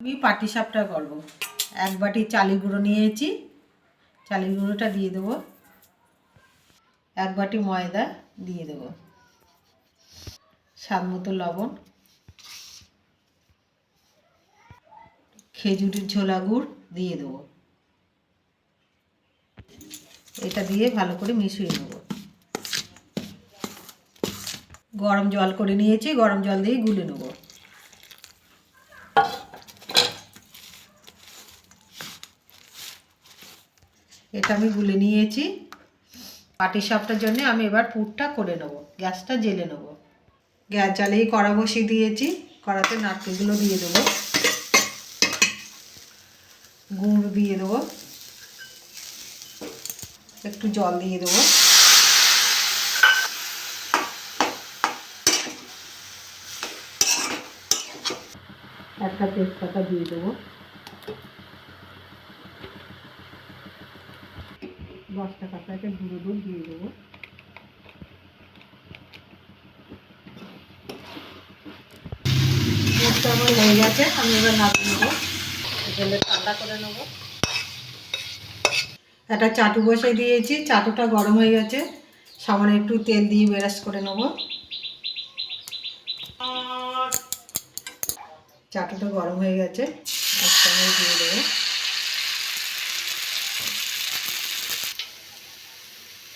আমি পাটিসাপটা করব। এক বাটি চালি গুঁড়ো নিয়েছি। চালি গুঁড়োটা দিয়ে দেবো। এক বাটি ময়দা দিয়ে দেবো। স্বাদ মতো লবণ। খেজুরির ঝোলা গুড় দিয়ে দেবো। এটা দিয়ে ভালো করে মিশিয়ে নেব। গরম জল করে নিয়েছি। গরম জল দিয়ে গুলে নেব। এটা আমি গুলে নিয়েছি পাটি সাপটার জন্য আমি এবার পুরটা করে নেব, গ্যাসটা জেলে নেব। গ্যাস জ্বালিয়ে কড়া বসিয়ে দিয়েছি, কড়াতে নারকেলগুলো দিয়ে দেবো। গুড় দিয়ে দেবো। একটু জল দিয়ে দেবো। একটা তেজপাতা দিয়ে দেবো। দশ টাকা প্যাকেট গুঁড়ো দুধ দিয়ে দেবো। দুধটা আমার হয়ে গেছে, আমি এবার জলে ঠান্ডা করে নেব। একটা চাটু বসে দিয়েছি, চাটুটা গরম হয়ে গেছে। সামান্য একটু তেল দিয়ে বেরাস করে নেব। চাটুটা গরম হয়ে গেছে দিয়ে দেবো।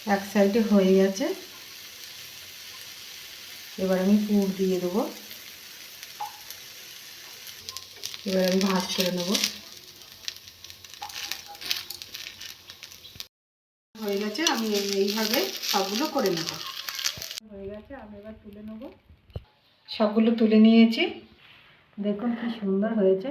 এক সাইডে হয়ে গেছে। এবার আমি পুর দিয়ে দেবো। এবার আমি ভাত করে নেব। হয়ে গেছে, আমি এইভাবে সবগুলো করে নেব। হয়ে গেছে, আমি এবার তুলে নেব। সবগুলো তুলে নিয়েছি। দেখুন কি সুন্দর হয়েছে।